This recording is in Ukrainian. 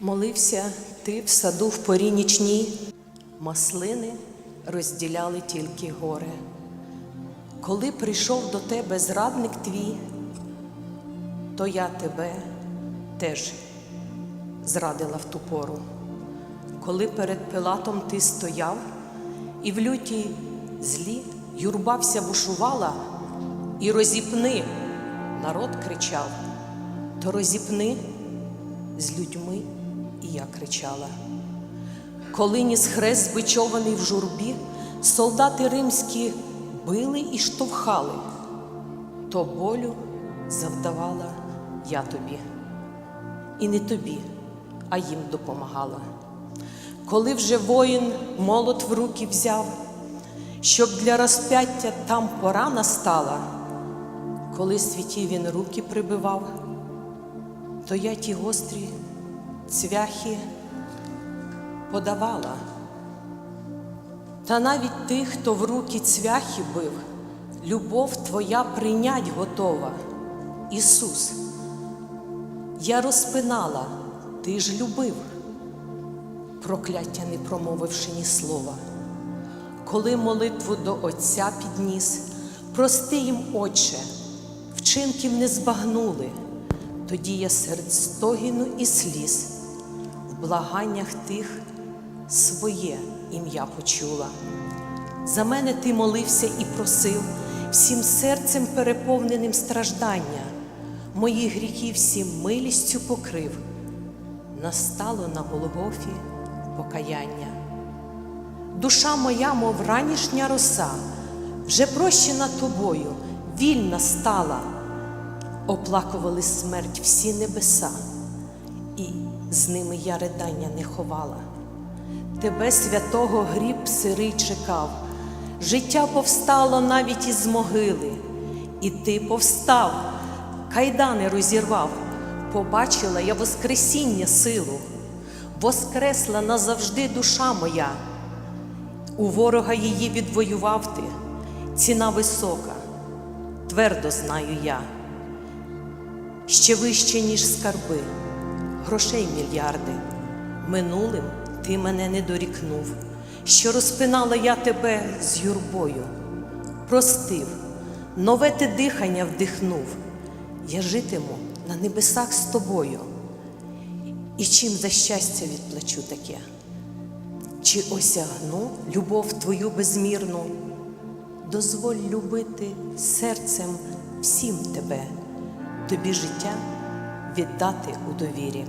Молився ти в саду в порі нічній, маслини розділяли тільки горе. Коли прийшов до тебе зрадник твій, то я тебе теж зрадила в ту пору. Коли перед Пилатом ти стояв, і в лютій злі юрба вся бушувала, і розіпни, народ кричав, то розіпни з людьми, і я кричала. Коли ніс хрест збичований в журбі, солдати римські били і штовхали, то болю завдавала я тобі, і не тобі, а їм допомагала. Коли вже воїн молот в руки взяв, щоб для розп'яття там пора настала, коли святі він руки прибивав, то я ті гострі цвяхи подавала. Та навіть тих, хто в руки цвяхи бив, любов твоя прийнять готова. Ісус, я розпинала, ти ж любив, прокляття не промовивши ні слова. Коли молитву до Отця підніс, прости їм, Отче, вчинків не збагнули, тоді я серед стогіну і сліз, благаннях тих своє ім'я почула. За мене ти молився і просив, всім серцем переповненим страждання, мої гріхи всім милістю покрив, настало на Голгофі покаяння. Душа моя, мов ранішня роса, вже прощена тобою, вільна стала, оплакували смерть всі небеса, і з ними я ридання не ховала. Тебе, святого, гріб сирий чекав, життя повстало навіть із могили, і ти повстав, кайдани розірвав, побачила я Воскресіння силу, воскресла назавжди душа моя. У ворога її відвоював ти, ціна висока, твердо знаю я, ще вище, ніж скарби, грошей мільярди. Минулим ти мене не дорікнув, що розпинала я тебе з юрбою, простив, нове ти дихання вдихнув, я житиму на небесах з тобою. І чим за щастя відплачу таке? Чи осягну любов твою безмірну? Дозволь любити серцем всім тебе, тобі життя віддати у довірі.